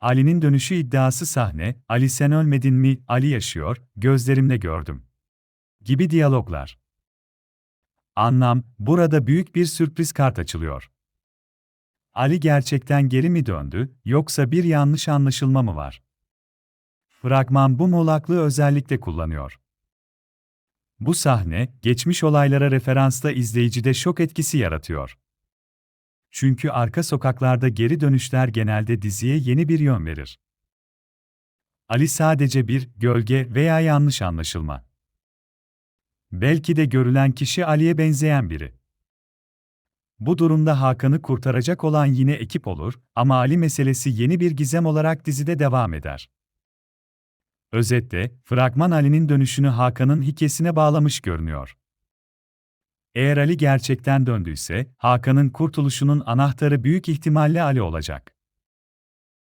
Ali'nin dönüşü iddiası sahne, Ali sen ölmedin mi, Ali yaşıyor, gözlerimle gördüm. Gibi diyaloglar. Anlam, burada büyük bir sürpriz kart açılıyor. Ali gerçekten geri mi döndü, yoksa bir yanlış anlaşılma mı var? Fragman bu muğlaklığı özellikle kullanıyor. Bu sahne, geçmiş olaylara referansla izleyicide şok etkisi yaratıyor. Çünkü arka sokaklarda geri dönüşler genelde diziye yeni bir yön verir. Ali sadece bir gölge veya yanlış anlaşılma. Belki de görülen kişi Ali'ye benzeyen biri. Bu durumda Hakan'ı kurtaracak olan yine ekip olur ama Ali meselesi yeni bir gizem olarak dizide devam eder. Özetle, fragman Ali'nin dönüşünü Hakan'ın hikayesine bağlamış görünüyor. Eğer Ali gerçekten döndüyse, Hakan'ın kurtuluşunun anahtarı büyük ihtimalle Ali olacak.